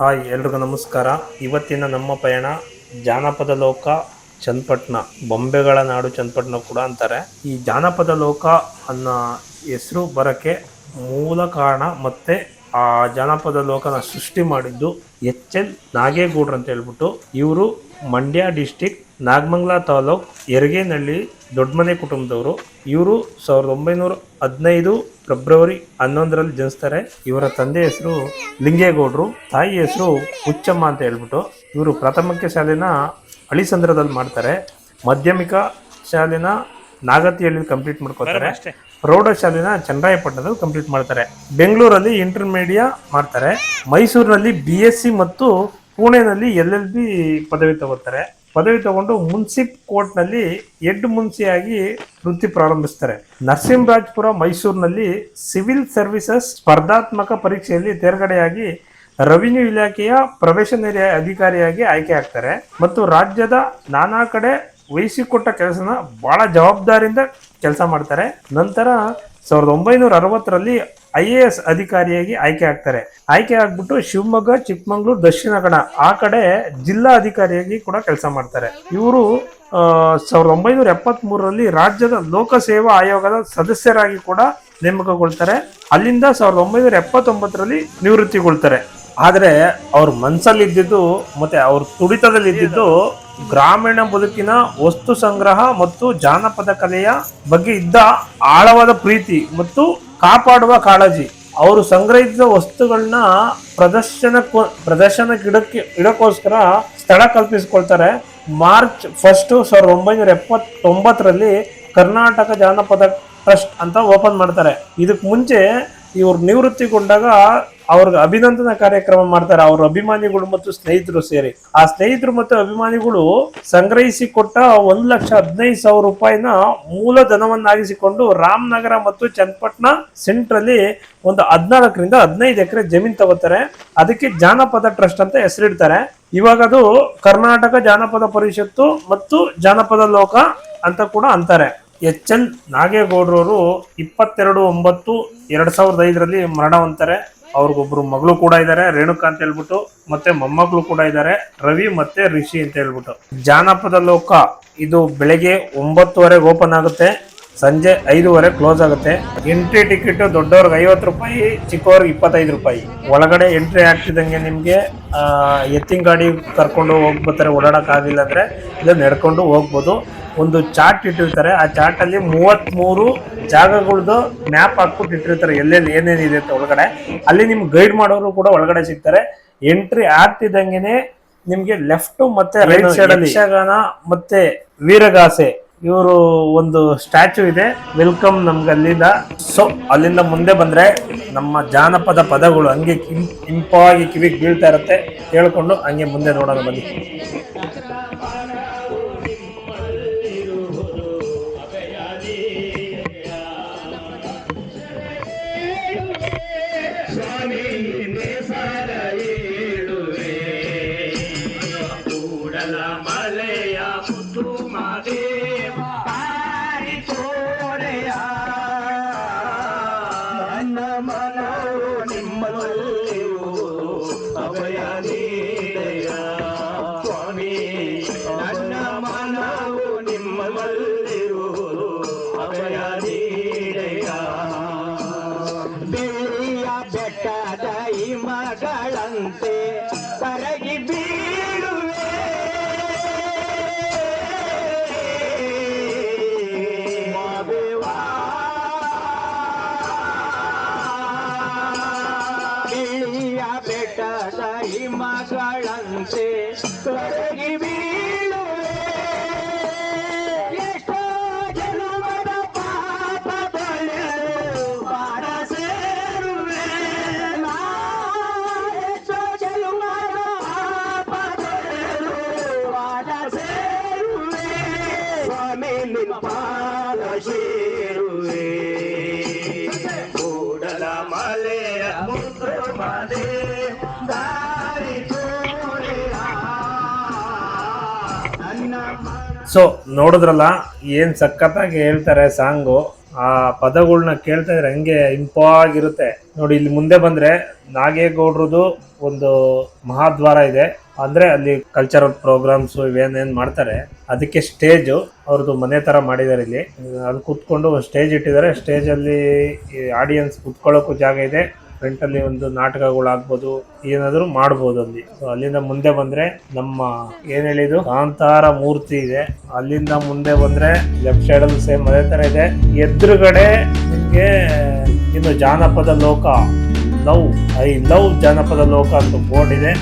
Hi, ಎಲ್ರಿಗೂ ನಮಸ್ಕಾರ. ಇವತ್ತಿನ ನಮ್ಮ ಪಯಣ ಜಾನಪದ ಲೋಕ ಚನ್ನಪಟ್ಟಣ, ಬೊಂಬೆಗಳ ನಾಡು ಚನ್ನಪಟ್ಟಣ ಕೂಡ ಅಂತಾರೆ. ಈ ಜಾನಪದ ಲೋಕ ಅನ್ನೋ ಹೆಸರು ಬರೋಕ್ಕೆ ಮೂಲ ಕಾರಣ ಮತ್ತೆ ಆ ಜಾನಪದ ಲೋಕನ ಸೃಷ್ಟಿ ಮಾಡಿದ್ದು ಎಚ್ ಎಲ್ ನಾಗೇಗೌಡ್ರು ಅಂತ ಹೇಳ್ಬಿಟ್ಟು ಇವರು ಮಂಡ್ಯ ಡಿಸ್ಟಿಕ್ ನಾಗಮಂಗ್ಲ ತಾಲೂಕ್ ಯರಗೇನಹಳ್ಳಿ ದೊಡ್ಡಮನೆ ಕುಟುಂಬದವರು. ಇವರು ಸಾವಿರದ ಒಂಬೈನೂರ ಹದಿನೈದು ಫೆಬ್ರವರಿ ಹನ್ನೊಂದರಲ್ಲಿ ಜನಿಸ್ತಾರೆ. ಇವರ ತಂದೆ ಹೆಸರು ಲಿಂಗೇಗೌಡರು ತಾಯಿ ಹೆಸರು ಹುಚ್ಚಮ್ಮ ಅಂತ ಹೇಳ್ಬಿಟ್ಟು ಇವರು ಪ್ರಾಥಮಿಕ ಶಾಲೆನ ಅಳಿಸಂದ್ರದಲ್ಲಿ ಮಾಡ್ತಾರೆ. ಮಾಧ್ಯಮಿಕ ಶಾಲೆನ ನಾಗತಿಯಲ್ಲಿ ಕಂಪ್ಲೀಟ್ ಮಾಡ್ಕೋತಾರೆ ಪ್ರೌಢಶಾಲೆನ ಚನ್ನರಾಯಪಟ್ಟಣದಲ್ಲಿ ಕಂಪ್ಲೀಟ್ ಮಾಡ್ತಾರೆ. ಬೆಂಗಳೂರಲ್ಲಿ ಇಂಟರ್ಮೀಡಿಯಾ ಮಾಡ್ತಾರೆ. ಮೈಸೂರಿನಲ್ಲಿ ಬಿ ಎಸ್ ಸಿ ಮತ್ತು ಪುಣೆನಲ್ಲಿ ಎಲ್ ಎಲ್ ಬಿ ಪದವಿ ತಗೋತಾರೆ ಪದವಿ ತಗೊಂಡು ಮುನ್ಸಿಪ್ ಕೋರ್ಟ್ನಲ್ಲಿ ಹೆಡ್ ಮುನ್ಸಿಯಾಗಿ ವೃತ್ತಿ ಪ್ರಾರಂಭಿಸ್ತಾರೆ. ನರಸಿಂಹರಾಜ್ಪುರ, ಮೈಸೂರಿನಲ್ಲಿ ಸಿವಿಲ್ ಸರ್ವಿಸಸ್ ಸ್ಪರ್ಧಾತ್ಮಕ ಪರೀಕ್ಷೆಯಲ್ಲಿ ತೇರ್ಗಡೆಯಾಗಿ ರೆವಿನ್ಯೂ ಇಲಾಖೆಯ ಪ್ರವೇಶನರಿ ಅಧಿಕಾರಿಯಾಗಿ ಆಯ್ಕೆ ಆಗ್ತಾರೆ. ಮತ್ತು ರಾಜ್ಯದ ನಾನಾ ಕಡೆ ವಹಿಸಿಕೊಟ್ಟ ಕೆಲಸನ ಬಹಳ ಜವಾಬ್ದಾರಿಯಿಂದ ಕೆಲಸ ಮಾಡ್ತಾರೆ. ನಂತರ ಸಾವಿರದ ಒಂಬೈನೂರ ಅರವತ್ತರಲ್ಲಿ ಐ ಎ ಎಸ್ ಅಧಿಕಾರಿಯಾಗಿ ಆಯ್ಕೆ ಆಗ್ತಾರೆ. ಆಯ್ಕೆ ಆಗ್ಬಿಟ್ಟು ಶಿವಮೊಗ್ಗ, ಚಿಕ್ಕಮಂಗ್ಳೂರು ದಕ್ಷಿಣ ಕನ್ನಡ ಆ ಕಡೆ ಜಿಲ್ಲಾ ಅಧಿಕಾರಿಯಾಗಿ ಕೂಡ ಕೆಲಸ ಮಾಡ್ತಾರೆ. ಇವರು ಸಾವಿರದ ಒಂಬೈನೂರ ಎಪ್ಪತ್ತ್ ಮೂರರಲ್ಲಿ ರಾಜ್ಯದ ಲೋಕಸೇವಾ ಆಯೋಗದ ಸದಸ್ಯರಾಗಿ ಕೂಡ ನೇಮಕಗೊಳ್ತಾರೆ. ಅಲ್ಲಿಂದ ಸಾವಿರದ ಒಂಬೈನೂರ ಎಪ್ಪತ್ತೊಂಬತ್ತರಲ್ಲಿ ನಿವೃತ್ತಿಗೊಳ್ತಾರೆ. ಆದರೆ ಅವ್ರ ಮನಸ್ಸಲ್ಲಿ ಇದ್ದಿದ್ದು ಮತ್ತೆ ಅವ್ರ ತುಡಿತದಲ್ಲಿ ಇದ್ದಿದ್ದು ಗ್ರಾಮೀಣ ಬದುಕಿನ ವಸ್ತು ಸಂಗ್ರಹ ಮತ್ತು ಜಾನಪದ ಕಲೆಯ ಬಗ್ಗೆ ಇದ್ದ ಆಳವಾದ ಪ್ರೀತಿ ಮತ್ತು ಕಾಪಾಡುವ ಕಾಳಜಿ. ಅವರು ಸಂಗ್ರಹಿಸಿದ ವಸ್ತುಗಳನ್ನ ಪ್ರದರ್ಶನ ಪ್ರದರ್ಶನಕ್ಕೆ ಇಡೋಕ್ಕೋಸ್ಕರ ಇಡಕ್ಕೋಸ್ಕರ ಸ್ಥಳ ಕಲ್ಪಿಸಿಕೊಳ್ತಾರೆ. ಮಾರ್ಚ್ ಫಸ್ಟ್ ಸಾವಿರದ ಒಂಬೈನೂರ ಎಪ್ಪತ್ತೊಂಬತ್ತರಲ್ಲಿ ಕರ್ನಾಟಕ ಜಾನಪದ ಟ್ರಸ್ಟ್ ಅಂತ ಓಪನ್ ಮಾಡ್ತಾರೆ. ಇದಕ್ಕೆ ಮುಂಚೆ ಇವರು ನಿವೃತ್ತಿಗೊಂಡಾಗ ಅವ್ರಿಗೆ ಅಭಿನಂದನಾ ಕಾರ್ಯಕ್ರಮ ಮಾಡ್ತಾರೆ, ಅವ್ರ ಅಭಿಮಾನಿಗಳು ಮತ್ತು ಸ್ನೇಹಿತರು ಸೇರಿ. ಆ ಸ್ನೇಹಿತರು ಮತ್ತು ಅಭಿಮಾನಿಗಳು ಸಂಗ್ರಹಿಸಿ ಕೊಟ್ಟ ಒಂದ್ ಲಕ್ಷ ಹದಿನೈದು ಸಾವಿರ ರೂಪಾಯಿನ ಮೂಲ ಧನವನ್ನಾಗಿಸಿಕೊಂಡು ರಾಮನಗರ ಮತ್ತು ಚನ್ನಪಟ್ಟಣ ಸೆಂಟ್ರಲ್ಲಿ ಒಂದು ಹದಿನಾಲ್ಕರಿಂದ ಹದಿನೈದು ಎಕರೆ ಜಮೀನ್ ತಗೋತಾರೆ. ಅದಕ್ಕೆ ಜಾನಪದ ಟ್ರಸ್ಟ್ ಅಂತ ಹೆಸರಿಡ್ತಾರೆ. ಇವಾಗ ಅದು ಕರ್ನಾಟಕ ಜಾನಪದ ಪರಿಷತ್ತು ಮತ್ತು ಜಾನಪದ ಲೋಕ ಅಂತ ಕೂಡ ಅಂತಾರೆ. ಎಚ್ ಎನ್ ನಾಗೇಗೌಡರವರು ಇಪ್ಪತ್ತೆರಡು ಒಂಬತ್ತು ಎರಡು ಸಾವಿರದ ಐದರಲ್ಲಿ ಮರಣ ಹೊಂತಾರೆ ಅವ್ರಿಗೊಬ್ರು ಮಗಳು ಕೂಡ ಇದ್ದಾರೆ ರೇಣುಕಾ ಅಂತ ಹೇಳ್ಬಿಟ್ಟು, ಮತ್ತೆ ಮೊಮ್ಮಗಳು ಕೂಡ ಇದ್ದಾರೆ ರವಿ ಮತ್ತೆ ರಿಷಿ ಅಂತ ಹೇಳ್ಬಿಟ್ಟು. ಜಾನಪದ ಲೋಕ, ಇದು ಬೆಳಗ್ಗೆ ಒಂಬತ್ತುವರೆಗೆ ಓಪನ್ ಆಗುತ್ತೆ. ಸಂಜೆ ಐದುವರೆ ಕ್ಲೋಸ್ ಆಗುತ್ತೆ. ಎಂಟ್ರಿ ಟಿಕೆಟ್ ದೊಡ್ಡವ್ರಿಗೆ ಐವತ್ತು ರೂಪಾಯಿ ಚಿಕ್ಕವ್ರಿಗೆ ಇಪ್ಪತ್ತೈದು ರೂಪಾಯಿ. ಒಳಗಡೆ ಎಂಟ್ರಿ ಆಗ್ತಿದ್ದಂಗೆ ನಿಮಗೆ ಎತ್ತಿನ ಗಾಡಿ ಕರ್ಕೊಂಡು ಹೋಗ್ಬತ್ತಾರೆ ಓಡಾಡೋಕ್ಕಾಗಿಲ್ಲ ಆಗಿಲ್ಲ ಅಂದ್ರೆ ಇಲ್ಲ ನಡ್ಕೊಂಡು ಹೋಗ್ಬೋದು. ಒಂದು ಚಾರ್ಟ್ ಇಟ್ಟಿರ್ತಾರೆ. ಆ ಚಾರ್ಟಲ್ಲಿ ಮೂವತ್ತ್ಮೂರು ಜಾಗಗಳ್ದು ಜಾಗಗಳದ್ದು ಮ್ಯಾಪ್ ಹಾಕ್ಬಿಟ್ಟು ಇಟ್ಟಿರ್ತಾರೆ. ಎಲ್ಲೆಲ್ಲಿ ಏನೇನಿದೆ ಅಂತ ಒಳಗಡೆ. ಅಲ್ಲಿ ನಿಮ್ಗೆ ಗೈಡ್ ಮಾಡೋರು ಕೂಡ ಒಳಗಡೆ ಸಿಗ್ತಾರೆ. ಎಂಟ್ರಿ ಆಗ್ತಿದ್ದಂಗೆನೆ ನಿಮಗೆ ಲೆಫ್ಟು ಮತ್ತೆ ರೈಟ್ ಸೈಡ್ ಅಲ್ಲಿ. ಯಕ್ಷಗಾನ ಮತ್ತೆ ವೀರಗಾಸೆ. ಇವರು ಒಂದು ಸ್ಟ್ಯಾಚು ಇದೆ. ವೆಲ್ಕಮ್ ನಮ್ಗೆ ಅಲ್ಲಿಂದ. ಸೊ ಅಲ್ಲಿಂದ ಮುಂದೆ ಬಂದ್ರೆ ನಮ್ಮ ಜಾನಪದ ಪದಗಳು ಹಂಗೆ ಇಂಪಾಗಿ ಕಿವಿಗೆ ಬೀಳ್ತಾ ಇರುತ್ತೆ. ಕೇಳಿಕೊಂಡು ಹಂಗೆ ಮುಂದೆ ನೋಡೋಣ ಬನ್ನಿ. ಬೆಳ್ಳಿಯ ಬೆಟ್ಟದ ಈ ಮಗಳಂತೆ ಕರಗಿ ಸೊ ನೋಡಿದ್ರಲ್ಲ, ಏನು ಸಖತ್ತಾಗಿ ಹೇಳ್ತಾರೆ ಸಾಂಗು, ಆ ಪದಗಳನ್ನ ಕೇಳ್ತಾ ಇದ್ರೆ ಹಂಗೆ ಇಂಪಾಗಿರುತ್ತೆ ನೋಡಿ, ಇಲ್ಲಿ ಮುಂದೆ ಬಂದ್ರೆ ನಾಗೇಗೌಡ್ರದ್ದು ಒಂದು ಮಹಾದ್ವಾರ ಇದೆ. ಅಂದ್ರೆ ಅಲ್ಲಿ ಕಲ್ಚರಲ್ ಪ್ರೋಗ್ರಾಮ್ಸ್ ಇವೇನೇನು ಮಾಡ್ತಾರೆ, ಅದಕ್ಕೆ ಸ್ಟೇಜ್ ಅವ್ರದ್ದು ಮನೆ ತರ ಮಾಡಿದ್ದಾರೆ ಇಲ್ಲಿ. ಅಲ್ಲಿ ಕುತ್ಕೊಂಡು ಸ್ಟೇಜ್ ಇಟ್ಟಿದ್ದಾರೆ. ಸ್ಟೇಜ್ ಅಲ್ಲಿ ಆಡಿಯನ್ಸ್ ಕುತ್ಕೊಳ್ಳೋಕ್ಕೂ ಜಾಗ ಇದೆ. ಫ್ರಂಟ್ ಅಲ್ಲಿ ಒಂದು ನಾಟಕಗಳಾಗ್ಬೋದು, ಏನಾದರೂ ಮಾಡ್ಬೋದು ಅಲ್ಲಿ. So, ಅಲ್ಲಿಂದ ಮುಂದೆ ಬಂದ್ರೆ ನಮ್ಮ, ಏನ್ ಹೇಳಿದ್ದು? ಕಾಂತಾರ ಮೂರ್ತಿ ಇದೆ. ಅಲ್ಲಿಂದ ಮುಂದೆ ಬಂದ್ರೆ ಲೆಫ್ಟ್ ಸೈಡ್ ಅಲ್ಲಿ ಸೇಮ್ ಅದೇ ತರ ಇದೆ. ಎದುರುಗಡೆ ನಿಮಗೆ ಇನ್ನು ಜಾನಪದ ಲೋಕ? ಲವ್, ಐ ಲವ್ ಜಾನಪದ ಲೋಕ ಅಂತ ಬೋರ್ಡ್ ಇದೆ.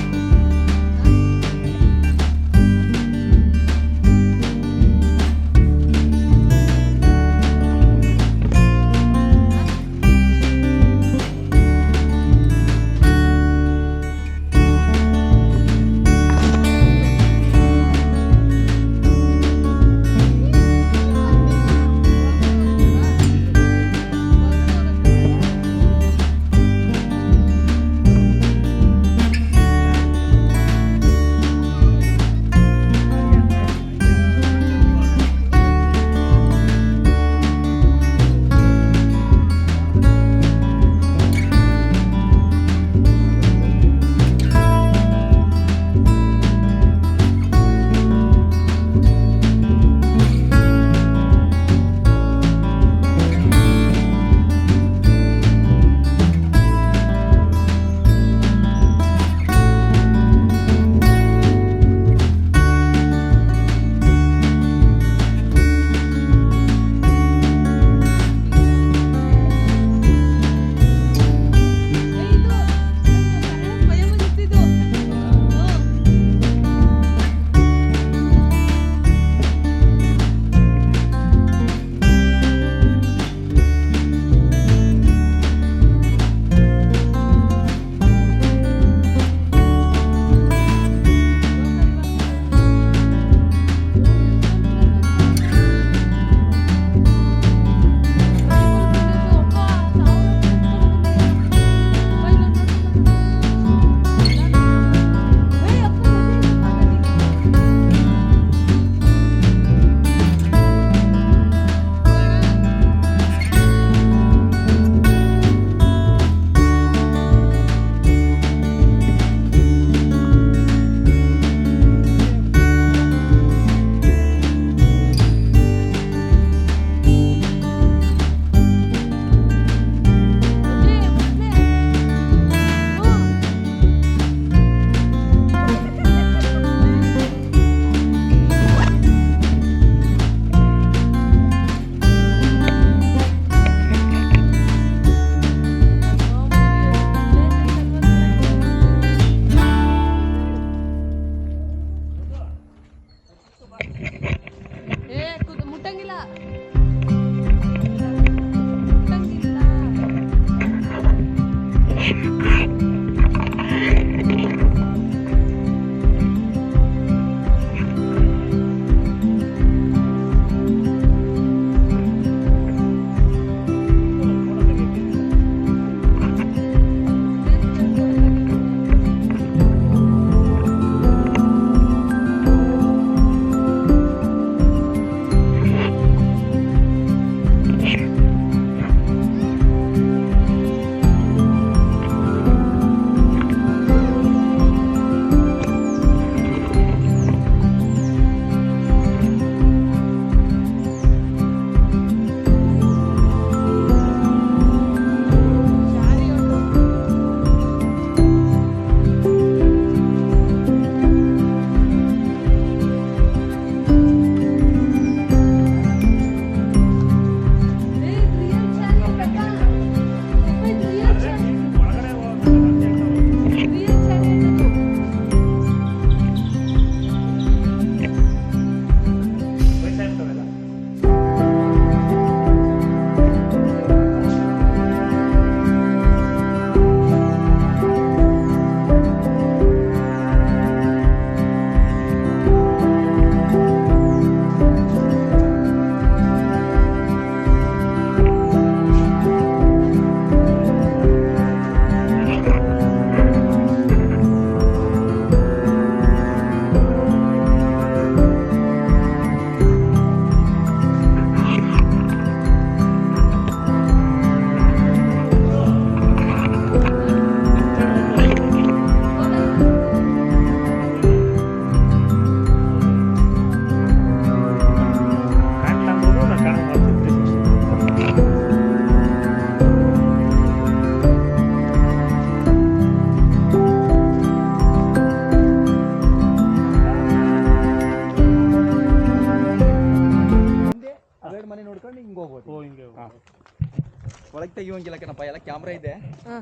ತೆಗಿಯೋಂಗಿಲ್ಲ ಕಣಪ್ಪ ಎಲ್ಲ ಕ್ಯಾಮ್ರಾ ಇದೆ.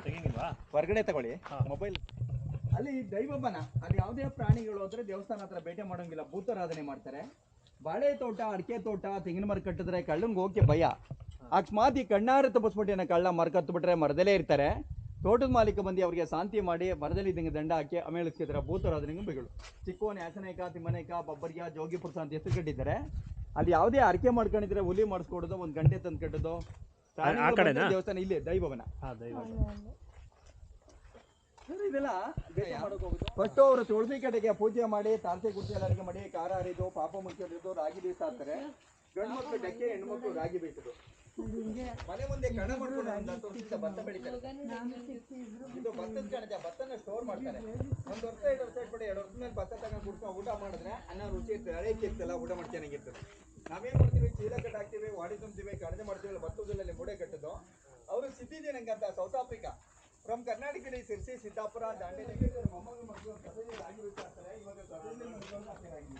ತೆಗಿಂಗಿಲ್ವಾ ಹೊರಗಡೆ ತಗೊಳ್ಳಿ. ಮೊಬೈಲ್ ಅಲ್ಲಿ ದೈವಬನ ಅಲ್ಲಿ ಯಾವುದೇ ಪ್ರಾಣಿಗಳು ಹೋದ್ರೆ ದೇವಸ್ಥಾನ ಹತ್ರ ಬೇಟೆ ಮಾಡೋಂಗಿಲ್ಲ ಭೂತಾರಾಧನೆ ಮಾಡ್ತಾರೆ. ಬಾಳೆ ತೋಟ ಅಡಿಕೆ ತೋಟ ತೆಂಗಿನ ಮರ ಕಟ್ಟಿದ್ರೆ ಕಳ್ಳಂಗೆ ಹೋಗಿ ಭಯ. ಅಕಸ್ಮಾತ್ ಈ ಕಣ್ಣಾರೆ ತಪ್ಪಿಸ್ಬಿಟ್ಟು ಕಳ್ಳ ಮರ ಕತ್ಬಿಟ್ರೆ ಮರದಲ್ಲೇ ಇರ್ತಾರೆ. ತೋಟದ ಮಾಲೀಕ ಬಂದು ಅವರಿಗೆ ಶಾಂತಿ ಮಾಡಿ ಮರದಲ್ಲಿ ಇದ್ದಂಗೆ ದಂಡ ಹಾಕಿ ಆಮೇಲೆ ಇಸ್ಕಿದ್ರೆ ಭೂತಾರಾಧನೆಗೆ ಬಿಗಳು ಚಿಕ್ಕವನ ಯಾಸನೇಕ ತಿಮ್ಮನೇಕ ಬಬ್ಬರ್ಯ ಜೋಗಿಪುರ್ಸ ಪುರುಷ ಅಂತ ಹೆಸರು ಕಟ್ಟಿದ್ದಾರೆ. ಅಲ್ಲಿ ಯಾವುದೇ ಅರಕೆ ಮಾಡ್ಕೊಂಡಿದ್ರೆ ಹುಲಿ ಮಾಡಿಸ್ಕೊಡೋದು ಒಂದು ಗಂಟೆ ತಂದು ಕಟ್ಟೋದು ಕಡೆನಾ? ದೇವಸ್ಥಾನ ಇಲ್ಲೇ ದೈವವನ. ಹಾಂ ದೈವ ಸರ್, ಇದೆಲ್ಲ ಫಸ್ಟ್ ಅವರು ತುಳಸಿ ಕಡೆಗೆ ಪೂಜೆ ಮಾಡಿ ತಾರಸಿ ಕುರ್ಚಿ ಎಲ್ಲ ಅಡಿಗೆ ಮಾಡಿ ಖಾರ ಹರಿದು ಪಾಪ ಮುಚ್ಚಿದ್ದು ರಾಗಿ ಬೀಸ ಹಾಕ್ತಾರೆ ಗಂಡು ಮಕ್ಕಳು ಡಕ್ಕೆ ಹೆಣ್ಣು ಮಕ್ಕಳು ರಾಗಿ ಬೀಸೋದು. ಮನೆ ಮುಂದೆ ಕಣ ಮಾಡ್ಕೊಂಡು ಒಂದು ಹತ್ತು ವರ್ಷದಿಂದ ಭತ್ತ ಬೆಳಿತಾರೆ. ಇದು ಭತ್ತದ ಕಣಜ ಭತ್ತನ ಸ್ಟೋರ್ ಮಾಡ್ತಾರೆ. ಒಂದು ವರ್ಷ ಎರಡು ವರ್ಷ ಇಟ್ಬಿಟ್ಟು ಎರಡು ವರ್ಷ ಮೇಲೆ ಭತ್ತ ತಗೊಂಡು ಕುಡ್ಕೊಂಡು ಊಟ ಮಾಡಿದ್ರೆ ಅನ್ನ ರುಚಿ ಇರ್ತದೆ ಹಳೆ ಇರ್ತಲ್ಲ ಊಟ ಮಾಡಿ ಚೆನ್ನಾಗಿರ್ತದೆ ನಾವೇನ್ ಮಾಡ್ತೀವಿ? ಚೀಲ ಕಟ್ ಹಾಕ್ತೀವಿ ವಾಡಿ ತುಂಬ್ತೀವಿ ಕಡಿಮೆ ಮಾಡ್ತೀವಿ ಭತ್ತದಲ್ಲಿ ಮೂಡೆ ಕಟ್ಟೋದು. ಅವರು ಸಿದ್ಧಿದೇನಂಗೆ ಅಂತ ಸೌತ್ ಆಫ್ರಿಕಾ ಫ್ರಮ್ ಕರ್ನಾಟಕದಲ್ಲಿ ಸಿರ್ಸಿ ಸಿದ್ದಾಪುರ ದಾಂಡೇಲಿ ಮೊಮ್ಮಗಳು ಮಕ್ಕಳು ಹಾಕ್ತಾರೆ ಇವಾಗ ಗದಗದಲ್ಲಿ ಮಕ್ಕಳು ಹಾಕ್ತಾರೆ ರಾಗಿ.